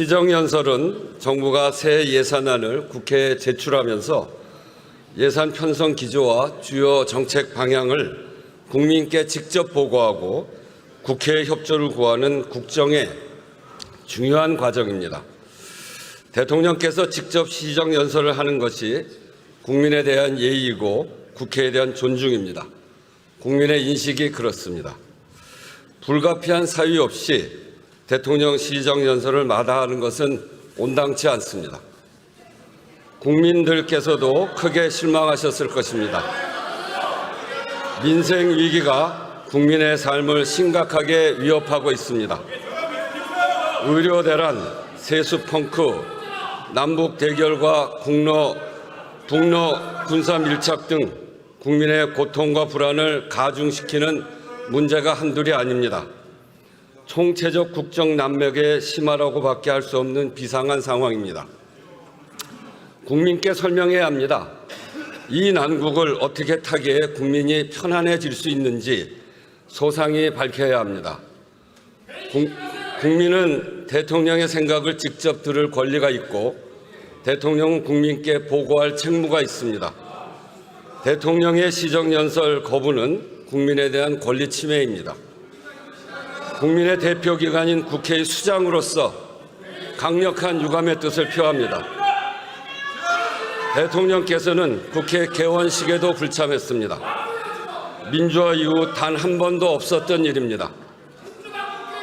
시정연설은 정부가 새 예산안을 국회에 제출하면서 예산 편성 기조와 주요 정책 방향을 국민께 직접 보고하고 국회의 협조를 구하는 국정의 중요한 과정입니다. 대통령께서 직접 시정연설을 하는 것이 국민에 대한 예의이고 국회에 대한 존중입니다. 국민의 인식이 그렇습니다. 불가피한 사유 없이 대통령 시정 연설을 마다하는 것은 온당치 않습니다. 국민들께서도 크게 실망하셨을 것입니다. 민생 위기가 국민의 삶을 심각하게 위협하고 있습니다. 의료 대란, 세수 펑크, 남북 대결과 국로, 북로 군사 밀착 등 국민의 고통과 불안을 가중시키는 문제가 한둘이 아닙니다. 총체적 국정 난맥의 심화라고밖에 할 수 없는 비상한 상황입니다. 국민께 설명해야 합니다. 이 난국을 어떻게 타기에 국민이 편안해질 수 있는지 소상히 밝혀야 합니다. 국, 국민은 대통령의 생각을 직접 들을 권리가 있고 대통령은 국민께 보고할 책무가 있습니다. 대통령의 시정연설 거부는 국민에 대한 권리 침해입니다. 국민의 대표 기관인 국회의 수장으로서 강력한 유감의 뜻을 표합니다. 대통령께서는 국회 개원식에도 불참했습니다. 민주화 이후 단 한 번도 없었던 일입니다.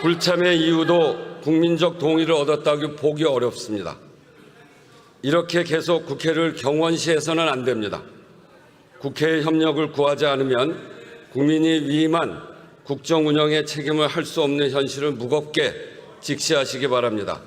불참의 이유도 국민적 동의를 얻었다고 보기 어렵습니다. 이렇게 계속 국회를 경원시해서는 안 됩니다. 국회의 협력을 구하지 않으면 국민이 위임한 국정 운영의 책임을 할 수 없는 현실을 무겁게 직시하시기 바랍니다.